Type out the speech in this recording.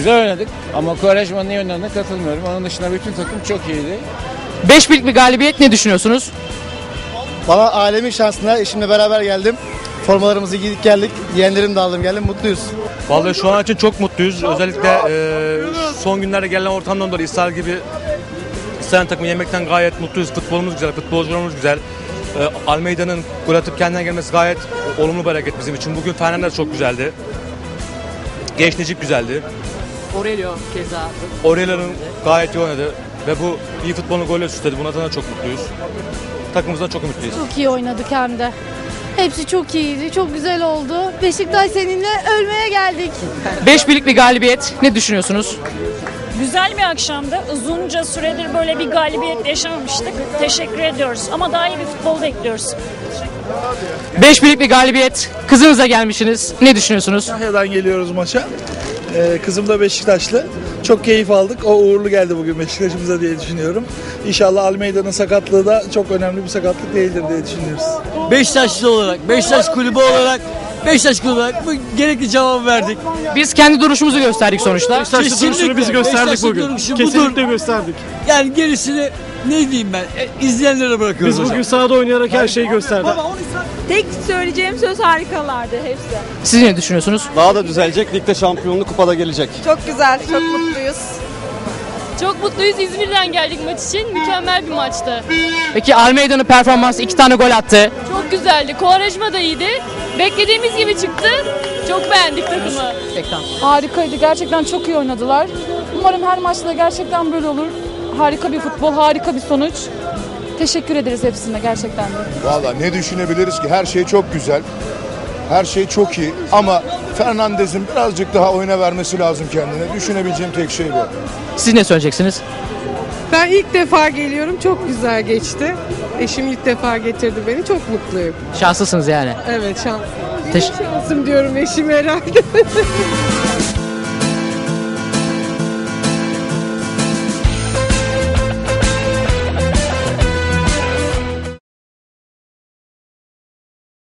Güzel oynadık ama Quaresma'nın iyi oynadığına katılmıyorum. Onun dışında bütün takım çok iyiydi. 5 birlik bir galibiyet ne düşünüyorsunuz? Valla alemin şansına eşimle beraber geldim. Formalarımızı giydik geldik. Yeğenlerim de aldım geldim. Mutluyuz. Vallahi şu an için çok mutluyuz. Özellikle e, son günlerde gelen ortamdan dolayı İsrail gibi İsrail takımı yemekten gayet mutluyuz. Futbolumuz güzel, futbolcularımız güzel. E, Almeida'nın gol atıp kendine gelmesi gayet olumlu bir hareket bizim için. Bugün Fernandez çok güzeldi. Genç Necip güzeldi. Aurelio keza. Aurelio'nun gayet iyi oynadı. Ve bu iyi futbolunu golle süsledi. Buna da çok mutluyuz. Takımımızdan çok ümitliyiz. Çok iyi oynadık hem de. Hepsi çok iyiydi, çok güzel oldu. Beşiktaş seninle ölmeye geldik. 5 birlik bir galibiyet ne düşünüyorsunuz? Güzel bir akşamdı. Uzunca süredir böyle bir galibiyet yaşamamıştık. Teşekkür ediyoruz. Ama daha iyi bir futbol bekliyoruz. 5 birlik bir galibiyet. Kızınıza gelmişsiniz. Ne düşünüyorsunuz? Antalya'dan geliyoruz maça. Ee, kızım da Beşiktaşlı. Çok keyif aldık. O uğurlu geldi bugün Beşiktaş'ımıza diye düşünüyorum. İnşallah Almeida'nın sakatlığı da çok önemli bir sakatlık değildir diye düşünüyoruz. Beşiktaşlı olarak, Beşiktaş kulübü olarak, Beşiktaş kulübü olarak bu gerekli cevabı verdik. Biz kendi duruşumuzu gösterdik sonuçta. Kesinlikle biz gösterdik bugün. Kesinlikle gösterdik. Yani gerisini ne diyeyim ben? E, izleyenlere bırakıyoruz Biz bugün sahada oynayarak her şeyi gösterdik. Tek söyleyeceğim söz harikalardı hepsi. Siz ne düşünüyorsunuz? Daha da düzelecek. Ligde şampiyonluk kupada gelecek. Çok güzel, çok mutluyuz. Çok mutluyuz. İzmir'den geldik maç için. Mükemmel bir maçtı. Peki Almeida'nın performansı 2 tane gol attı. Çok güzeldi. Kovarejma da iyiydi. Beklediğimiz gibi çıktı. Çok beğendik takımı. Harikaydı. Gerçekten çok iyi oynadılar. Umarım her maçta da gerçekten böyle olur. Harika bir futbol, harika bir sonuç. Teşekkür ederiz hepsine gerçekten de. Valla ne düşünebiliriz ki her şey çok güzel. Her şey çok iyi ama Fernandez'in birazcık daha oyuna vermesi lazım kendine. Düşünebileceğim tek şey bu. Siz ne söyleyeceksiniz? Ben ilk defa geliyorum. Çok güzel geçti. Eşim ilk defa getirdi beni. Çok mutluyum. Şanslısınız yani. Evet şans. Teş- Şansım diyorum eşim herhalde.